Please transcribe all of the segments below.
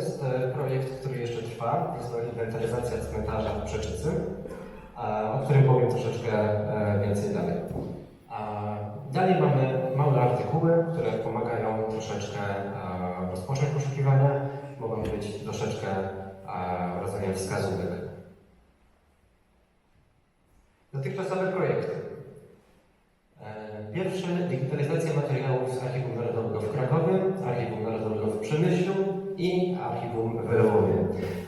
jest e, projekt, który jeszcze trwa. Jest to inwentaryzacja cmentarza w Przeczycy, o którym powiem troszeczkę e, więcej dalej. Dalej mamy małe artykuły, które pomagają troszeczkę e, rozpocząć poszukiwania. Mogą być troszeczkę rodzajem wskazówek. Dotychczasowe projekty. Pierwszy digitalizacja materiałów z Archiwum Narodowego w Krakowie, Archiwum Narodowego w Przemyślu i Archiwum w Lwowie.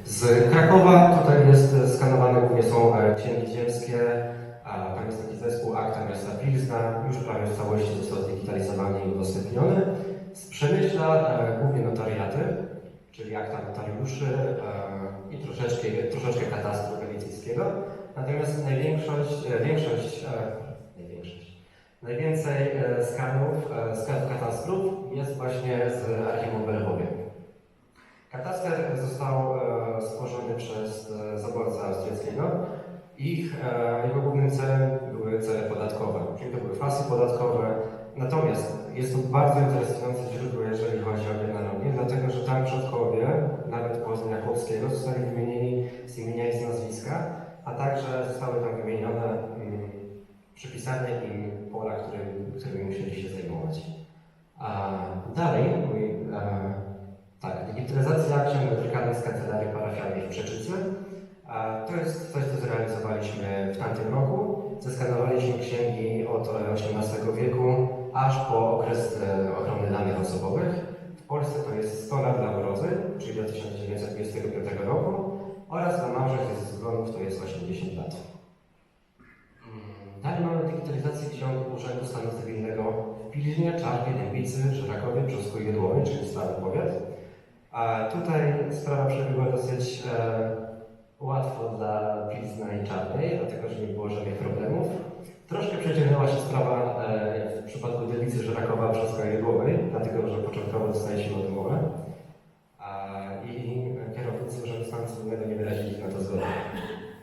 Z Krakowa tutaj jest skanowane głównie są e, księgi ziemskie, a tam jest taki zespół Akta Miasta Pilzna, już prawie w całości został zdigitalizowany i udostępniony. Z Przemyśla e, głównie notariaty, czyli akta notariuszy e, i troszeczkę, troszeczkę katastru galicyjskiego. Natomiast największość, większość, największość, najwięcej skanów, skanów katastrów jest właśnie z archiwum w Lwowie. Kataster został e, stworzony przez e, zaborcę austriackiego. Ich, e, jego głównym celem były cele podatkowe, czyli to były fasy podatkowe. Natomiast jest to bardzo interesujące źródło, jeżeli chodzi o genealogię, dlatego że tam przodkowie, nawet po Jakowskiego, zostali wymienieni z imienia i z nazwiska, a także zostały tam wymienione mm, przypisane im pola, którym, którymi musieli się zajmować. A dalej, mój, digitalizacja ksiąg metrykalnych z kancelarii parafialnej w Przeczycy. To jest coś, co zrealizowaliśmy w tamtym roku. Zeskanowaliśmy księgi od XVIII wieku aż po okres e, ochrony danych osobowych. W Polsce to jest 100 lat dla urodzy, czyli do 1925 roku oraz dla małżeństw ze zgonów to jest 80 lat. Mm, Dalej mamy digitalizację ksiąg Urzędu Stanu Cywilnego w Pilźnie, Czarnie, Dębicy, Żerakowie, Brzosku i Jedłowie, czyli stary powiat. Tutaj sprawa przebiegła dosyć e, łatwo dla Pilzna i Czarnej, dlatego że nie było żadnych problemów. Troszkę przeciągnęła się sprawa e, w przypadku Dębicy, Żerakowa, Brzoska i Jedłowej, dlatego że początkowo dostaliśmy odmowę. I kierownicy Urzędu Stanu Cywilnego nie wyrazili na to zgody.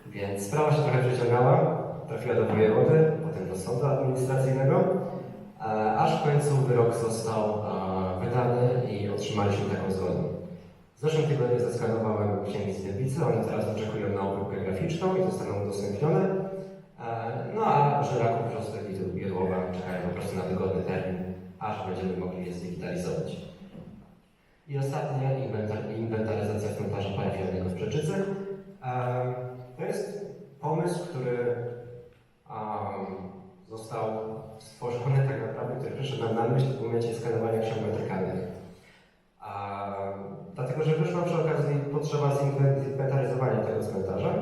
Więc sprawa się trochę przeciągała, trafiła do wojewody, potem do sądu administracyjnego, aż w końcu wyrok został e, wydany i otrzymaliśmy taką zgodę. W zeszłym tygodniu zeskanowałem księgi z Dębicy, one teraz oczekują na obróbkę graficzną i zostaną udostępnione. E, No a Żyraków, Brzostek i Jedłowa czekają po prostu na wygodny termin, aż będziemy mogli je zdigitalizować. I ostatnia inwentar- inwentaryzacja cmentarza parafialnego w Przeczycy. E, To jest pomysł, który został stworzony tak naprawdę, który przyszedł nam na myśl w momencie skanowania ksiąg metrykalnych. Dlatego, że wyszła przy okazji potrzeba zinwe- zinwentaryzowania tego cmentarza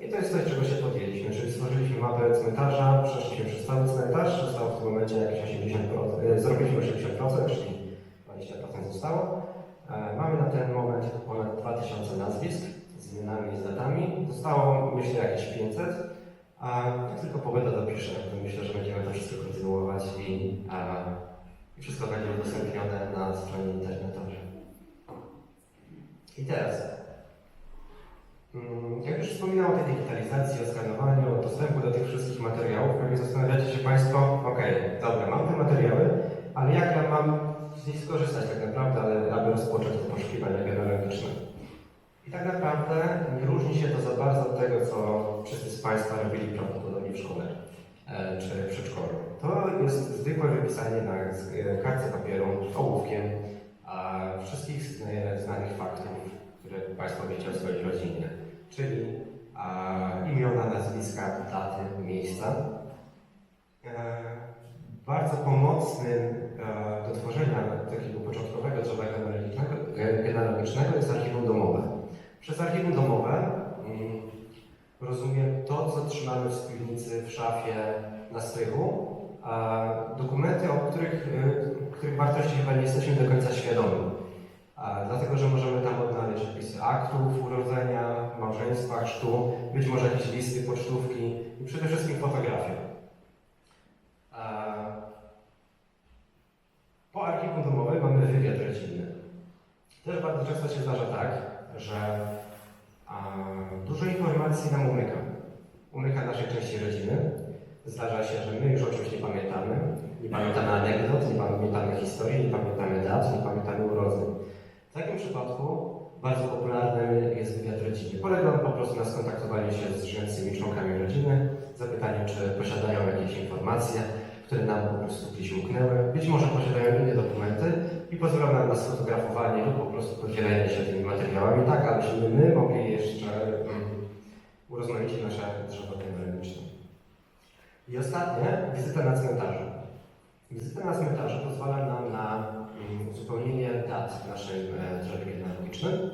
i to jest coś, czego się podjęliśmy, czyli stworzyliśmy mapę cmentarza, przeszliśmy przez cały cmentarz, zostało w tym momencie jakieś 80%, e, zrobiliśmy 80%, czyli 20% zostało. E, Mamy na ten moment ponad 2000 nazwisk z imionami i z datami. Zostało myślę jakieś 500. A jak tylko pogoda dopisze, to myślę, że będziemy to wszystko kontynuować i, a, i wszystko będzie udostępnione na stronie internetowej. I teraz, mm, jak już wspominałem o tej digitalizacji, o skanowaniu, o dostępu do tych wszystkich materiałów, pewnie zastanawiacie się Państwo, okej, dobra, mam te materiały, ale jak ja mam z nich skorzystać tak naprawdę, ale aby rozpocząć te poszukiwania genealogiczne? I tak naprawdę nie różni się to za bardzo od tego, co wszyscy z Państwa robili prawdopodobnie w szkole e, czy w przedszkolu. To jest zwykłe wypisanie na kartce papieru ołówkiem wszystkich zna- znanych faktów, które Państwo wiecie o swojej rodzinie, czyli imiona, nazwiska, daty, miejsca. E, bardzo pomocnym e, do tworzenia takiego początkowego drzewa ge- genealogicznego jest archiwum domowe. Przez archiwum domowe mm, rozumiem to, co trzymamy w piwnicy, w szafie, na strychu, a dokumenty, o których, y, których wartości chyba nie jesteśmy do końca świadomi. Dlatego, że możemy tam odnaleźć opisy aktów urodzenia, małżeństwa, chrztu, być może jakieś listy, pocztówki i przede wszystkim fotografie. Po archiwum domowym mamy wywiad rodzinny. Też bardzo często się zdarza tak, że dużo informacji nam umyka. Umyka naszej części rodziny. Zdarza się, że my już o czymś nie pamiętamy. Nie pamiętamy anegdot, nie pamiętamy historii, nie pamiętamy dat, nie pamiętamy urodzeń. W takim przypadku Bardzo popularny jest wywiad rodzinny. Polega on po prostu na skontaktowaniu się z żyjącymi członkami rodziny, zapytaniu, czy posiadają jakieś informacje, które nam po prostu gdzieś umknęły. Być może posiadają inne dokumenty i pozwolą nam na sfotografowanie lub po prostu podzielenie się tymi materiałami, tak abyśmy my mogli jeszcze mm, urozmaicić nasze drzewo genealogiczne. I ostatnie, wizyta na cmentarzu. Wizyta na cmentarzu pozwala nam na mm, uzupełnienie dat w naszym e, drzewie genealogicznym.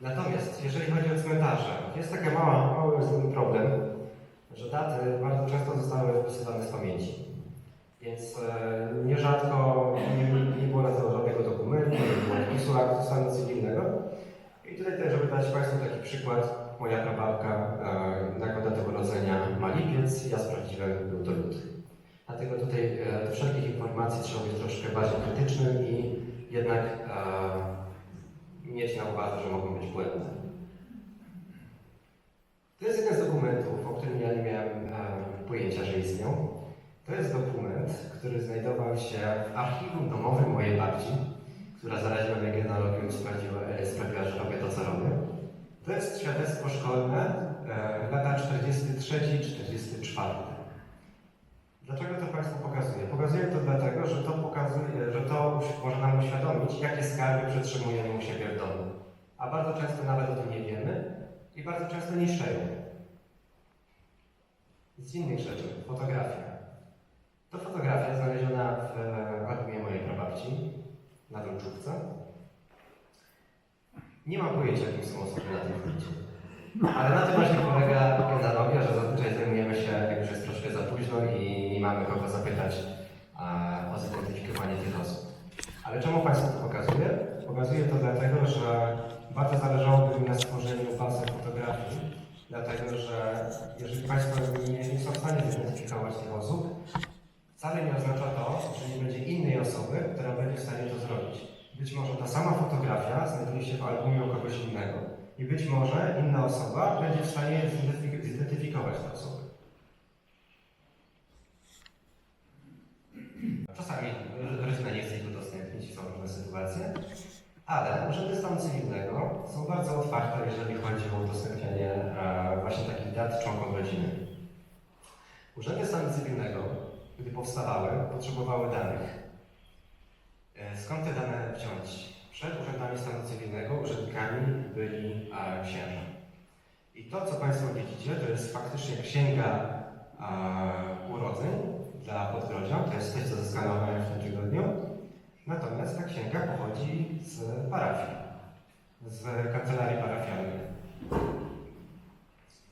Natomiast jeżeli chodzi o cmentarze, jest taki mały, mały problem, że daty bardzo często zostały wpisywane z pamięci. Więc e, nierzadko nie, nie było na to żadnego dokumentu, nie było wpisu aktu stanu cywilnego. I tutaj też, żeby dać Państwu taki przykład, moja prababka e, jako datę urodzenia ma lipiec, ja sprawdziłem, był to luty. Dlatego tutaj e, do wszelkich informacji trzeba być troszkę bardziej krytycznym i jednak e, mieć na uwadze, że mogą być błędne. To jest jeden z dokumentów, o którym ja nie miałem e, pojęcia, że istniał. To jest dokument, który znajdował się w archiwum domowym mojej babci, która zaraziła mnie genealogią i sprawdziła, e, sprawiła, że robię to, co robię. To jest świadectwo szkolne, e, lata 43-44. Dlaczego to Państwu pokazuję? Pokazuję to dlatego, że to pokazuje, że to może nam uświadomić, jakie skarby przetrzymujemy u siebie w domu. A bardzo często nawet o tym nie wiemy i bardzo często niszczeją. Z innych rzeczy, fotografia. To fotografia znaleziona w e, albumie mojej prababci na Dolczówce. Nie mam pojęcia, kim są osoby na tym zdjęciu. Ale na tym właśnie polega genealogia, że zazwyczaj zajmujemy się, jak już jest troszkę za późno i nie mamy kogo zapytać a, o zidentyfikowanie tych osób. Ale czemu Państwu to pokazuję? Pokazuję to dlatego, że bardzo zależałoby mi na stworzeniu bazy fotografii, dlatego że jeżeli Państwo nie, nie są w stanie zidentyfikować tych osób, wcale nie oznacza to, że nie będzie innej osoby, która będzie w stanie to zrobić. Być może ta sama fotografia znajduje się w albumie u kogoś innego. I być może inna osoba będzie w stanie zidentyfik- zidentyfikować te osoby. Czasami rodzina nie chce ich udostępnić, są różne sytuacje, ale urzędy stanu cywilnego są bardzo otwarte, jeżeli chodzi o udostępnianie e, właśnie takich dat członkom rodziny. Urzędy stanu cywilnego, gdy powstawały, potrzebowały danych. E, Skąd te dane wziąć? Przed urzędami stanu cywilnego urzędnikami byli e, księża. I to, co Państwo widzicie, to jest faktycznie księga e, urodzeń dla Podgrodzia. To jest coś, co zeskanowałem w tym tygodniu. Natomiast ta księga pochodzi z parafii, z kancelarii parafialnej.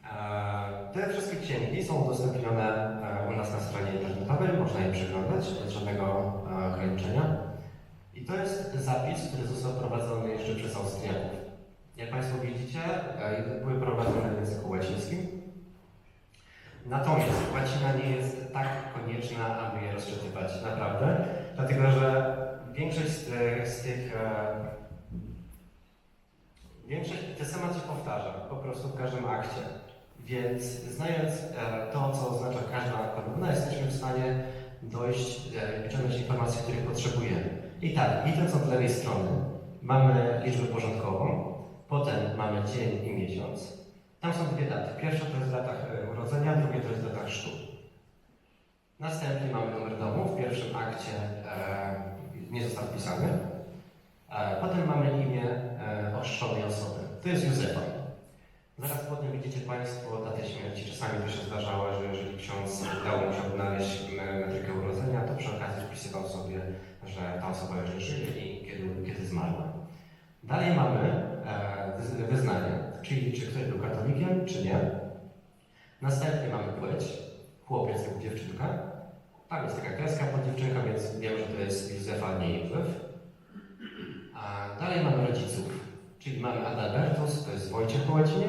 E, Te wszystkie księgi są udostępnione u nas na stronie internetowej, można je przeglądać bez żadnego ograniczenia. I to jest zapis, który został prowadzony jeszcze przez Austriaków. Jak Państwo widzicie, e, były prowadzone w języku łacińskim. Natomiast łacina nie jest tak konieczna, aby je rozczytywać, naprawdę, dlatego że większość z tych, z tych e, większość, ten temat się powtarza po prostu w każdym akcie. Więc znając e, to, co oznacza każda kolumna, jesteśmy w stanie dojść, wyciągnąć informacje, których potrzebujemy. I tak, idąc od lewej strony, mamy liczbę porządkową, potem mamy dzień i miesiąc. Tam są dwie daty. Pierwsza to jest data e, urodzenia, drugie to jest data chrztu. Następnie mamy numer domu. W pierwszym akcie e, nie został wpisany. E, potem mamy imię e, osoby. To jest Józefa. Zaraz potem widzicie Państwo datę śmierci. Czasami to się zdarzało, że jeżeli ksiądz udało mu się odnaleźć metrykę urodzenia, to przy okazji wpisywał sobie, że ta osoba nie żyje i kiedy, kiedy zmarła. Dalej mamy e, wyz- wyznanie, czyli czy ktoś był katolikiem, czy nie. Następnie mamy płeć, chłopiec lub dziewczynka. Tam jest taka kreska pod dziewczynką, więc wiem, że to jest Józefa, nie Józef. A dalej mamy rodziców, czyli mamy Adalbertus, to jest Wojciech po łacinie,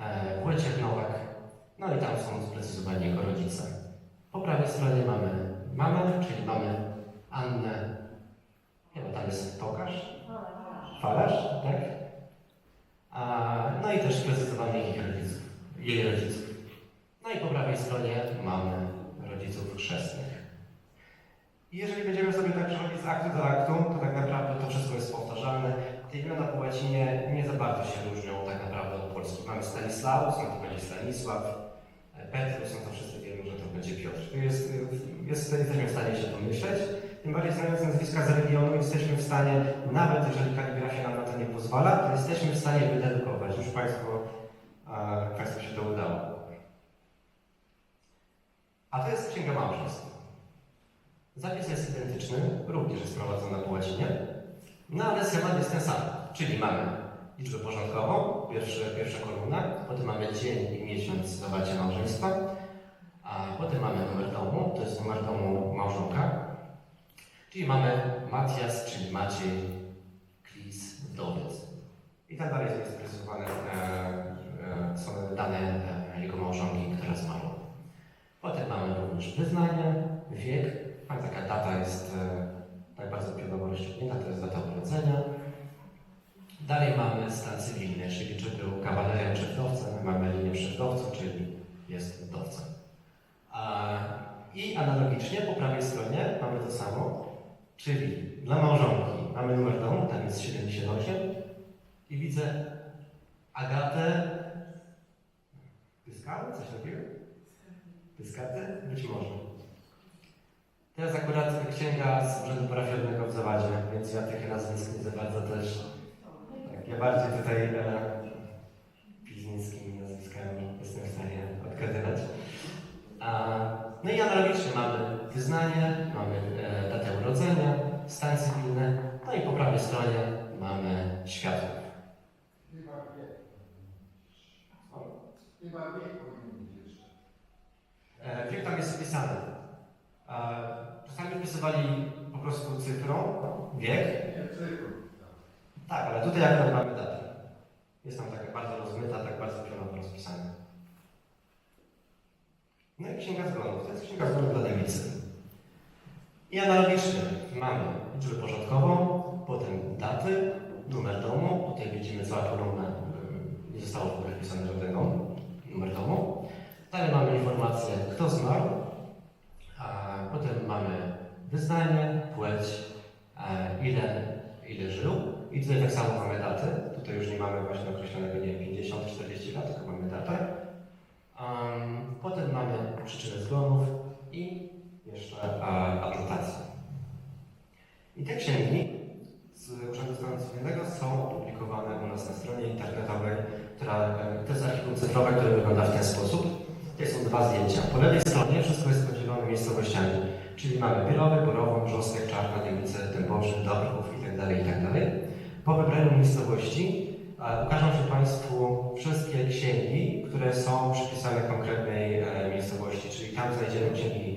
e, Wojciech Nowak, no i tam są sprecyzowani jego rodzice. Po prawej stronie mamy mamę, czyli mamy Annę, chyba tam jest Tokarz, Falarz, tak? A, no i też sprecyzowanie jej rodziców, jej rodziców. No i po prawej stronie mamy rodziców chrzestnych. I jeżeli będziemy sobie tak przechodzić z aktu do aktu, to tak naprawdę to wszystko jest powtarzalne. te imiona po łacinie nie za bardzo się różnią tak naprawdę od polskich. Mamy Stanislaus, no to będzie Stanisław, Petrus, no to wszyscy wiemy, że to będzie Piotr. Y, jest, jesteśmy w stanie się domyśleć, tym bardziej znając nazwiska z regionu jesteśmy w stanie, nawet jeżeli kaligrafia nam na to nie pozwala, to jesteśmy w stanie wydedukować. Już Państwo, e, Państwu się to udało. A to jest Księga Małżeństw. Zapis jest identyczny, również jest prowadzony po łacinie, no ale schemat jest ten sam, czyli mamy liczbę porządkową, pierwsze, pierwsza kolumna, potem mamy dzień i miesiąc zawarcia małżeństwa, a potem mamy numer domu, to jest numer domu małżonka, czyli mamy Matias, czyli Maciej, Klis, wdowiec. I tak dalej jest sprecyzowane, e, e, są dane e, jego małżonki, która zmarła. Potem mamy również wyznanie, wiek, a taka data jest e, tak bardzo pionowo rozciągnięta, to jest data urodzenia. Dalej mamy stan cywilny, czyli czy był kawalerem czy wdowcem, mamy linię przy czyli jest wdowcem. I analogicznie po prawej stronie mamy to samo, czyli dla małżonki mamy numer domu, tam jest 78 i widzę Agatę Pyskały, coś takiego? Pyskaty? Być może. Jest akurat księga z urzędu parafialnego w Zawadzie, więc ja tych nazwisk nie za bardzo też. Tak, ja bardziej tutaj e, piznickimi nazwiskami jestem w stanie odgadywać. A, no i analogicznie mamy wyznanie, mamy e, datę urodzenia, stan cywilny, no i po prawej stronie mamy światło. Chyba wiek. Chyba wiek powinien być jeszcze. E, wiek tam jest wpisany. E, czasami wpisywali po prostu cyfrą wiek, Nie, cykl. Tak, ale tutaj akurat mamy datę. Jest tam taka bardzo rozmyta, tak bardzo pionowo rozpisana. No i księga zgonów. To jest księga zgonów dla lewicy. I analogicznie mamy liczbę porządkową, potem daty, numer domu. Tutaj widzimy cała kolumna. Nie zostało w ogóle wpisane żadnego numer domu. Dalej mamy informację, kto zmarł. A potem mamy wyznanie, płeć, e, ile, ile żył. I tutaj tak samo mamy datę. Tutaj już nie mamy właśnie określonego, nie wiem, 50, 40 lat, tylko mamy datę. Um, potem mamy przyczynę zgonów i jeszcze e, adnotację. I te księgi z Urzędu Stanu Cywilnego są opublikowane u nas na stronie internetowej, która, e, to jest archiwum cyfrowe, które wygląda w ten sposób. Tutaj są dwa zdjęcia. Po lewej stronie wszystko jest podzielone miejscowościami, czyli mamy Bilowy, Borową, Brzostek, Czarna, Niemice, Dęboszyn, Dobrków itd. itd. Po wybraniu miejscowości e, ukażą się Państwu wszystkie księgi, które są przypisane konkretnej miejscowości, czyli tam znajdziemy księgi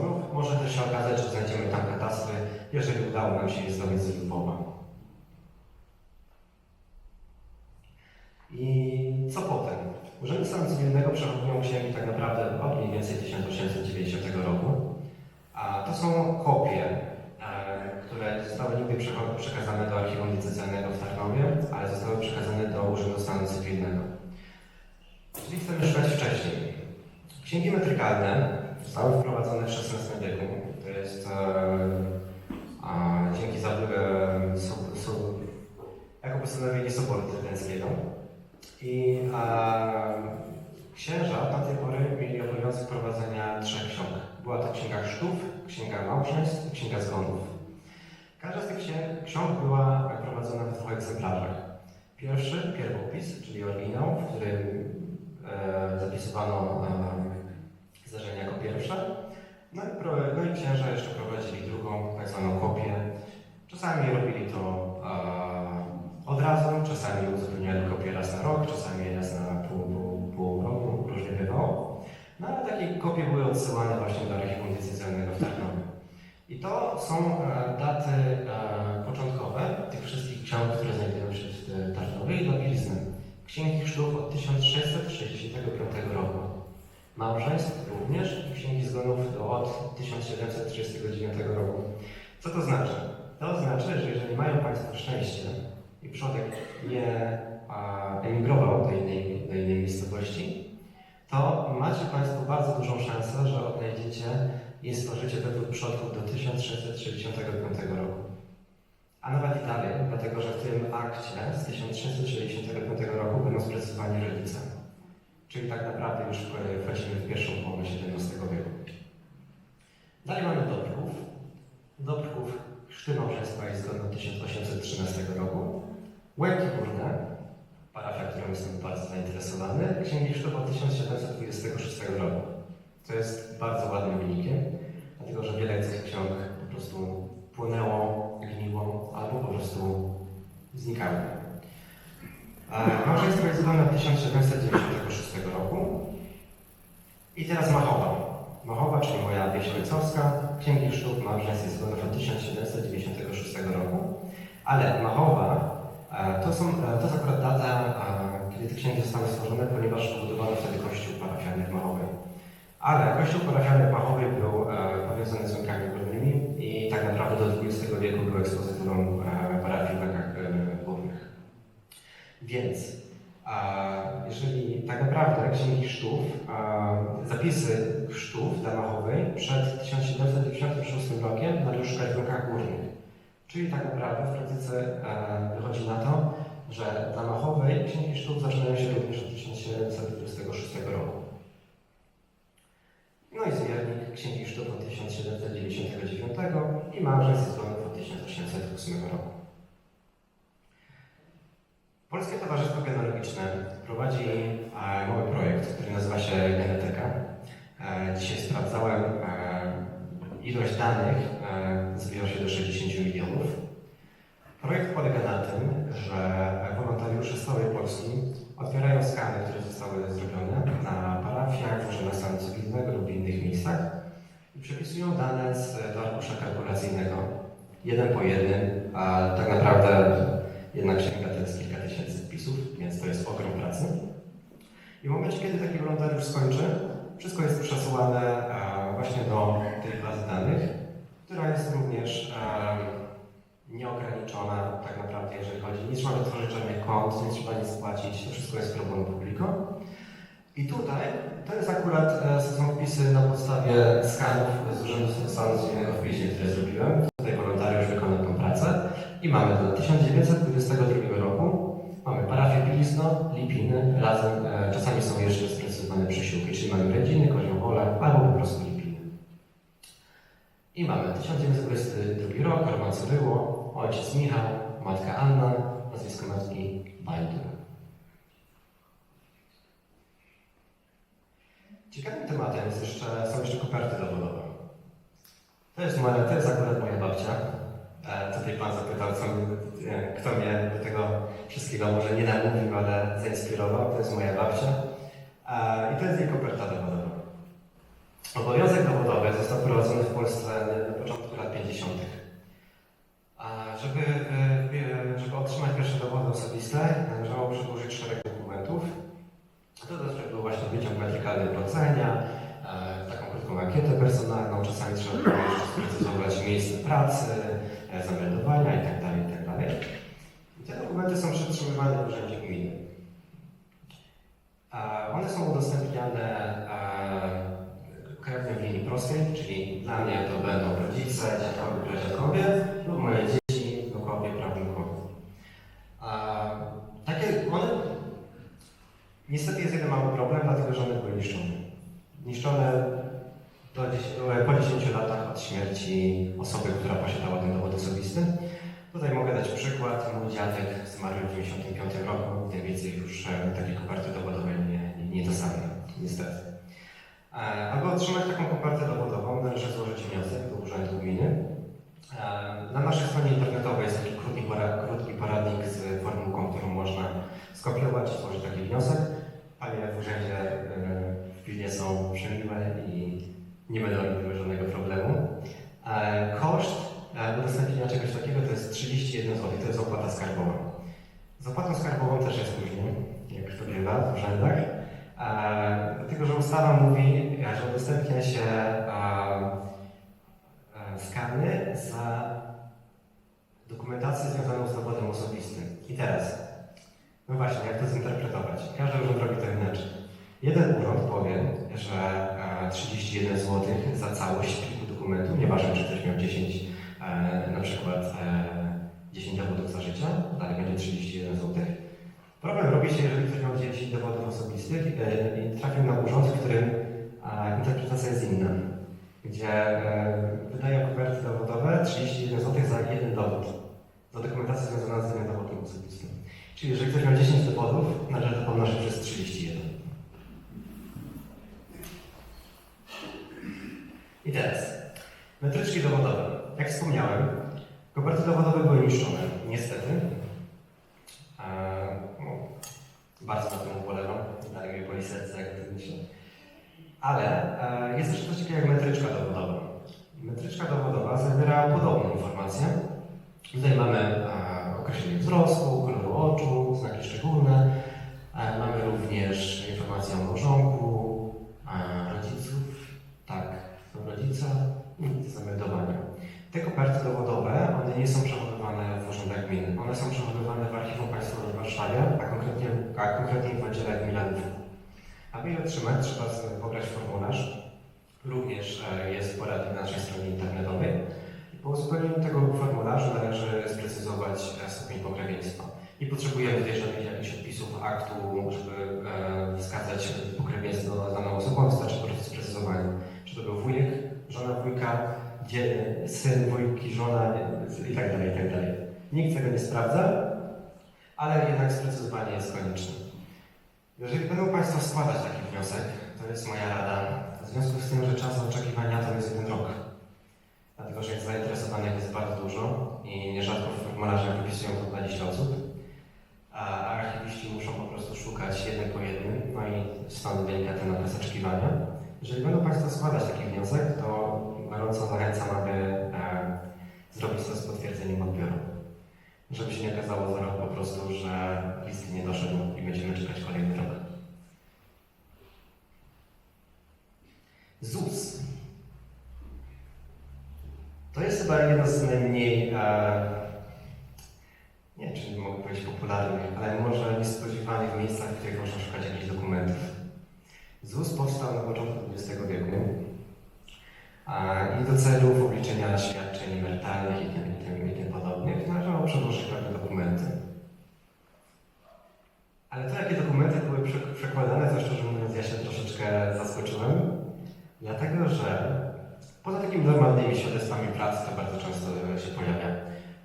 zgonów. Może też się okazać, że znajdziemy tam katastry, jeżeli udało nam się je zdobyć z Lwowa. I co potem? Urzędy Stanu Cywilnego przechowują księgi tak naprawdę od mniej więcej 1890 roku. A to są kopie, e, które zostały nigdy przekazane do Archiwum Diecezjalnego w Tarnowie, ale zostały przekazane do Urzędu Stanu Cywilnego. Czyli chcemy szukać wcześniej. Księgi metrykalne zostały wprowadzone w XVI wieku. To jest e, dzięki za, e, sub, sub, jako postanowienie Soboru Trydenckiego. I a, księża od tamtej pory mieli obowiązek prowadzenia trzech ksiąg. Była to księga chrztów, księga małżeństw i księga zgonów. Każda z tych ksiąg była prowadzona w dwóch egzemplarzach. Pierwszy, pierwopis, czyli oryginał, w którym e, zapisywano e, zdarzenia jako pierwsze. No i, no i księża jeszcze prowadzili drugą, tak zwaną kopię. Czasami robili to e, od razu, czasami uzupełniali kopię raz na rok, czasami raz na pół, pół, pół roku, różnie bywało. No ale takie kopie były odsyłane właśnie do archiwum decyzjalnego w Tarnowie. I to są e, daty e, początkowe tych wszystkich ksiąg, które znajdują się w e, Tarnowie i do Pilzny. Księgi chrztów od 1665 roku. Małżeństw również księgi zgonów od 1739 roku. Co to znaczy? To oznacza, że jeżeli mają Państwo szczęście i przodek nie emigrował do innej, do innej miejscowości, to macie Państwo bardzo dużą szansę, że odnajdziecie i stworzycie według przodków do 1665 roku. A nawet i dalej, dlatego że w tym akcie z 1665 roku będą sprecyzowani rodzice. Czyli tak naprawdę już wchodzimy w pierwszą połowę XVII wieku. Dalej mamy Dobrków. Dobrków chrzty małżeństwa jest zgodne od 1813 roku. Łęki Górne, parafia, którą jestem bardzo zainteresowany, księgi od 1726 roku. To jest bardzo ładnym wynikiem, dlatego że wiele tych ksiąg po prostu płynęło, gniło albo po prostu znikały. E, Małżeństwo jest zgodne od 1796 roku. I teraz Machowa. Machowa, czyli moja wieś ojcowska, Księgi Chrztów Małżeństw jest od 1796 roku. Ale Machowa e, to, są, e, to jest akurat data, kiedy te księgi zostały stworzone, ponieważ pobudowano wtedy kościół parafialny w Machowej. Ale kościół parafialny w Machowej był powiązany z łąkami górnymi i tak naprawdę do XX wieku był ekspozyturą e, parafii w górnych. Więc jeżeli tak naprawdę księgi chrztów, zapisy chrztów Damachowej przed 1796 rokiem należy szukać w rokach górnych. Czyli tak naprawdę w praktyce e, wychodzi na to, że Damachowej księgi chrztów zaczynają się również od 1726 roku. No i zbiornik księgi chrztów od 1799 i małżeństw zgonów od 1808 roku. Polskie Towarzystwo Genealogiczne prowadzi e, mały projekt, który nazywa się Geneteka. E, dzisiaj sprawdzałem, e, ilość danych e, zbliża się do 60 milionów. Projekt polega na tym, że wolontariusze z całej Polski otwierają skany, które zostały zrobione na parafiach, w urzędach stanu cywilnego lub innych miejscach i przepisują dane z do arkusza kalkulacyjnego, jeden po jednym, a tak naprawdę Jedna księga to jest kilka tysięcy wpisów, więc to jest ogrom pracy. I w momencie, kiedy taki wolontariusz skończy, wszystko jest przesyłane e, właśnie do tej bazy danych, która jest również e, nieograniczona tak naprawdę, jeżeli chodzi. Nie trzeba wytworzyć żadnych kont, nie trzeba nic płacić, to wszystko jest pro bono publico. I tutaj to jest akurat, e, są wpisy na podstawie skanów z Urzędu Stanu Cywilnego w PiSie, które zrobiłem. Tutaj wolontariusz wykonał tę pracę. I mamy do 1922 roku, Lipiny, razem, e, czasami są jeszcze sprecyzowane przysiłki, czyli mamy rodziny, Koziołole, albo po prostu Lipiny. I mamy 1922 rok, Roman Cyryło, ojciec Michał, matka Anna, nazwisko matki Baldur. Ciekawym tematem jest jeszcze, są jeszcze koperty dowodowe. To jest, moja, to jest akurat moja babcia. E, Tutaj Pan zapytał, co, e, kto mnie do tego wszystkiego może nie namówił, ale zainspirował. To jest moja babcia. E, I to jest jej koperta dowodowa. Obowiązek dowodowy został wprowadzony w Polsce na początku lat 50. A żeby, żeby otrzymać pierwsze dowody osobiste, należało przedłożyć szereg dokumentów. To też był właśnie wyciąg metrykalny urodzenia, e, taką krótką ankietę personalną, czasami trzeba było jeszcze sprecyzować miejsce pracy, e, zameldowania itd. itd. I te dokumenty są przetrzymywane w urzędzie gminy. One są udostępniane krewnym w linii prostej, czyli dla mnie to będą rodzice, dziadkowie, pradziadkowie lub moje dzieci, wnukowie, prawnukowie. Takie one Niestety jest jeden mały problem, dlatego że one były niszczone. Niszczone do, dziesię- po 10 latach od śmierci osoby, która posiadała ten dowód osobisty. Tutaj mogę dać przykład. Mój dziadek zmarł w 1995 roku, tym więcej już e, takiej koperty dowodowej nie, nie, nie dostanę, niestety. E, Aby otrzymać taką kopertę dowodową, należy złożyć wniosek do Urzędu Gminy. E, Na naszej stronie internetowej jest taki krótki, krótki poradnik z formułką, którą można skopiować złożyć taki wniosek. Panie w urzędzie e, w pilnie są przemiłe i nie będą miały żadnego problemu. E, Koszt e, udostępnienia czegoś takiego to jest 31 zł, to jest opłata skarbowa. Z opłatą skarbową też jest później, jak to bywa w urzędach. E, Dlatego, że ustawa mówi, że udostępnia się skany za dokumentację związaną z dowodem osobistym. I teraz, no właśnie, jak to zinterpretować? Każdy urząd robi to inaczej. Jeden urząd powie, że e, 31 zł za całość pliku dokumentów, nieważne czy ktoś miał 10 e, na przykład e, 10 dowodów za życia, dalej będzie 31 zł. Problem robi się, jeżeli ktoś miał 10 dowodów osobistych e, i trafił na urząd, w którym interpretacja jest inna, gdzie e, wydaje koperty dowodowe 31 zł za jeden dowód, za dokumentację związaną z jednym dowodem osobistym. Czyli jeżeli ktoś miał 10 dowodów, należy to pomnożyć przez 31. I teraz, metryczki dowodowe. Jak wspomniałem, koperty dowodowe były niszczone, niestety. No, bardzo na tym ubolewam, dalej mi boli serce, jak to myślę. Ale e, jest jeszcze coś takiego jak metryczka dowodowa. Metryczka dowodowa zawiera podobną informację. Tutaj mamy e, określenie wzrostu, koloru oczu, znaki szczególne. E, mamy również informację o małżonku, e, rodziców, tak, są rodzice i zameldowania. Te koperty dowodowe, one nie są przechowywane w urzędach gminy. One są przechowywane w Archiwum Państwowym w Warszawie, a konkretnie, a konkretnie w oddziale Milanów. Aby je otrzymać, trzeba pobrać formularz. Również e, jest poradnik na naszej stronie internetowej. I Po uzupełnieniu tego formularza należy sprecyzować e, stopień pokrewieństwa. Nie potrzebujemy żadnych jakichś odpisów aktu, żeby e, wskazać pokrewieństwo z daną osobą, wystarczy po prostu sprecyzowanie. Czy to był wujek, żona wujka, dzie, syn wujki, żona i tak dalej, i tak dalej. Nikt tego nie sprawdza, ale jednak sprecyzowanie jest konieczne. Jeżeli będą Państwo składać taki wniosek, to jest moja rada, w związku z tym, że czas oczekiwania to jest jeden rok. Dlatego, że zainteresowanych jest bardzo dużo i nierzadko w formularzach wypisują to 20 osób, a archiwiści muszą po prostu szukać jeden po jednym, no i stąd wynika ten okres oczekiwania. Jeżeli będą Państwo składać taki wniosek, to gorąco zachęcam, aby e, zrobić to z potwierdzeniem odbioru. Żeby się nie okazało za rok po prostu, że list nie doszedł i będziemy czekać kolejny rok. ZUS. To jest chyba jedno z najmniej, e, nie wiem, czy mogę powiedzieć popularnych, ale może niespodziewanych miejscach, w których można szukać jakichś. ZUS powstał na początku XX wieku i do celów obliczenia świadczeń emerytalnych i tym, i tym, i tym podobnych należało przełożyć pewne dokumenty. Ale to, jakie dokumenty były prze- przekładane, to szczerze mówiąc, ja się troszeczkę zaskoczyłem, dlatego że poza takimi normalnymi świadectwami pracy to bardzo często się pojawia.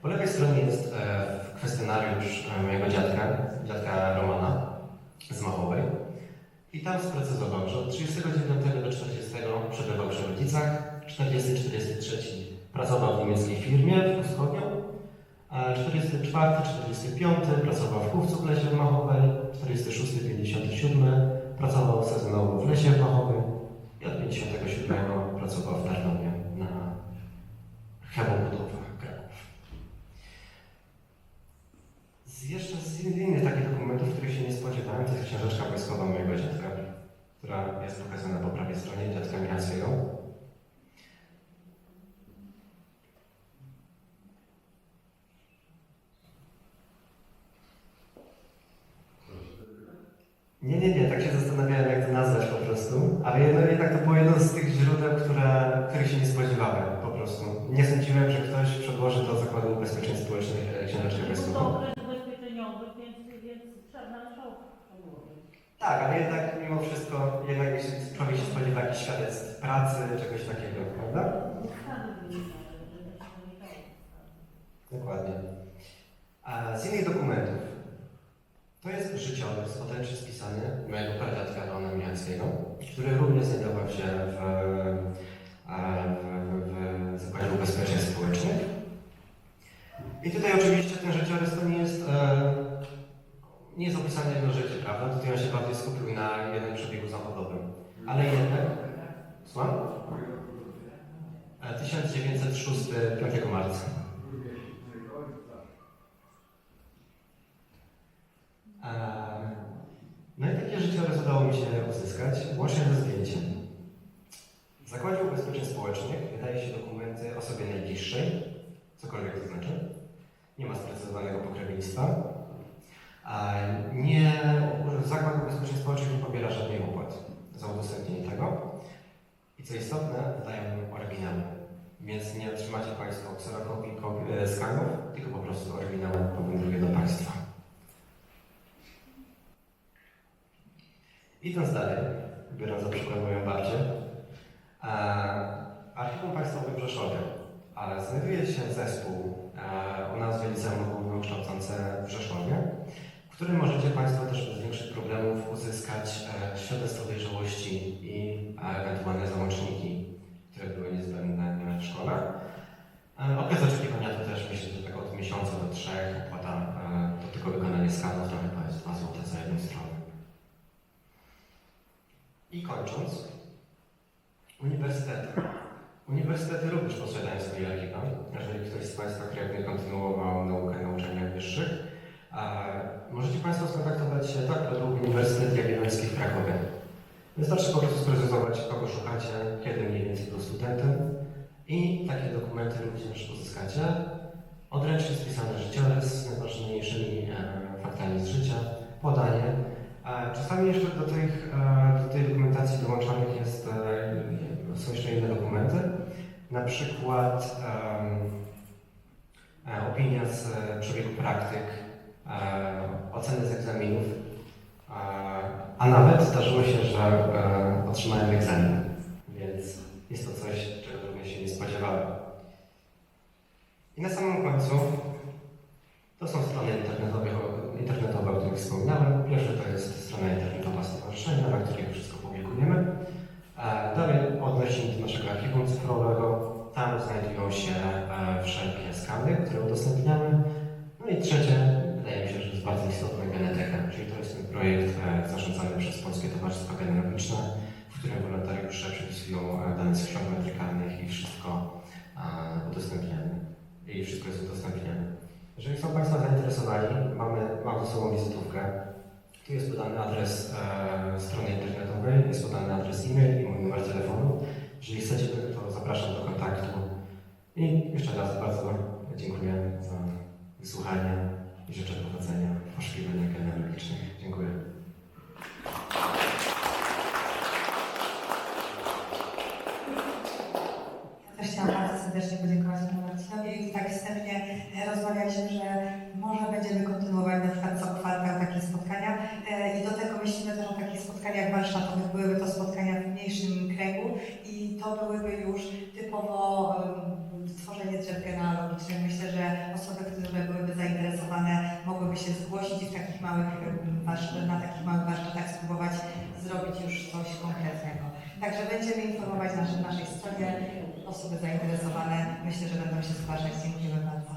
Po lewej stronie jest e, kwestionariusz e, mojego dziadka, dziadka Romana z Machowej. Tam sprecyzował, że od 39 do 40 przebywał przy rodzicach, 40-43 pracował w niemieckiej firmie w wschodnią, a 44-45 pracował w Chówcu w Lesie w Machowej, 46-57 pracował sezonowo w Lesie w Machowej i od 57 pracował w Tarnowie na Chemobudowa Kraków. Z jeszcze z innych takich dokumentów, których się nie spodziewałem, to jest książeczka wojskowa mojego dziadka, która jest pokazana po prawej stronie Michalskiego. Nie, nie, nie, tak się zastanawiałem, jak to nazwać po prostu, ale jednak, jednak to było jedno z tych źródeł, które, których się nie spodziewałem po prostu. Nie sądziłem, że ktoś przedłoży do Zakładu Ubezpieczeń Społecznych e, Był wojskową. to okres ubezpieczeniowy, więc, więc trzeba. Tak, ale jednak mimo wszystko, jednak człowiek się spodziewa jakichś świadectw pracy, czegoś takiego, prawda? Dokładnie. A z innych dokumentów, to jest życiorys odeczy spisany mojego pradziadka Leona Michańskiego, który również znajdował się w, e, w, w, w Zakładzie Ubezpieczeń Społecznych. I tutaj oczywiście ten życiorys to nie jest, e, nie jest opisane jego życie, prawda? Tutaj on się bardziej skupił na jednym przebiegu zawodowym. Ale jednak, słucham? E, 1906, 5 marca. Eee, No i takie życiorys udało mi się uzyskać, łącznie ze zdjęciem. W Zakładzie Ubezpieczeń Społecznych wydaje się dokumenty osobie najbliższej, cokolwiek to znaczy. Nie ma sprecyzowanego pokrewieństwa. Nie, Zakład Ubezpieczeń Społecznych nie pobiera żadnej opłat za udostępnienie tego. I co istotne, wydają oryginały. Więc nie otrzymacie Państwo kserokopii kopi- e, skanów, tylko po prostu oryginały powędruje do Państwa. Idąc dalej, biorąc za przykład moją babcię, e, Archiwum Państwowe w Rzeszowie, znajduje się zespół e, o nazwie Liceum Ogólnokształcące w Rzeszowie, w którym możecie Państwo też bez większych problemów uzyskać e, świadectwo dojrzałości i e, ewentualne załączniki, które były niezbędne w szkole. E, Okres oczekiwania to też myślę, że tak od miesiąca do trzech, opłata e, to tylko wykonanie skanu trochę to jest 2 zł za jedną stronę. I kończąc, uniwersytety. Uniwersytety również posiadają swoje archiwa. Jeżeli ktoś z Państwa krewny kontynuował naukę na uczelniach wyższych, możecie Państwo skontaktować się tak do Uniwersytetu Jagielloński w Krakowie. Wystarczy po prostu sprecyzować, kogo szukacie, kiedy mniej więcej był studentem i takie dokumenty również uzyskacie. Odręcznie spisany życiorys z najważniejszymi e, faktami z życia, podanie. E, czasami jeszcze do, tych, e, do tej dokumentacji dołączanych jest, są jeszcze inne dokumenty, na przykład opinia z przebiegu praktyk, oceny z egzaminów, e, a nawet zdarzyło się, że e, otrzymałem egzamin, więc jest to coś, czego również się nie spodziewałem. I na samym końcu to są strony internetowe, internetowe, o których wspomniałem. Pierwsza to jest strona internetowa stowarzyszenia, na której wszystko publikujemy. E, Dalej odnosimy do naszego archiwum cyfrowego. Tam znajdują się e, wszelkie skany, które udostępniamy. Istotne, geneteka, czyli to jest ten projekt e, zarządzany przez Polskie Towarzystwo Genealogiczne, w którym wolontariusze przepisują e, dane z ksiąg metrykalnych i wszystko udostępniamy. I wszystko jest udostępniane. Jeżeli są Państwo zainteresowani, mamy, mam ze sobą wizytówkę. Tu jest podany adres e, strony internetowej, jest podany adres e-mail i mój numer telefonu. Jeżeli chcecie, to zapraszam do kontaktu. I jeszcze raz bardzo dziękuję za wysłuchanie i życzę powodzenia w poszukiwaniach genealogicznych. Dziękuję. żeby na takich małych warsztatach tak spróbować zrobić już coś konkretnego. Także będziemy informować na naszej, naszej stronie. Osoby zainteresowane myślę, że będą się zgłaszać. Dziękuję bardzo.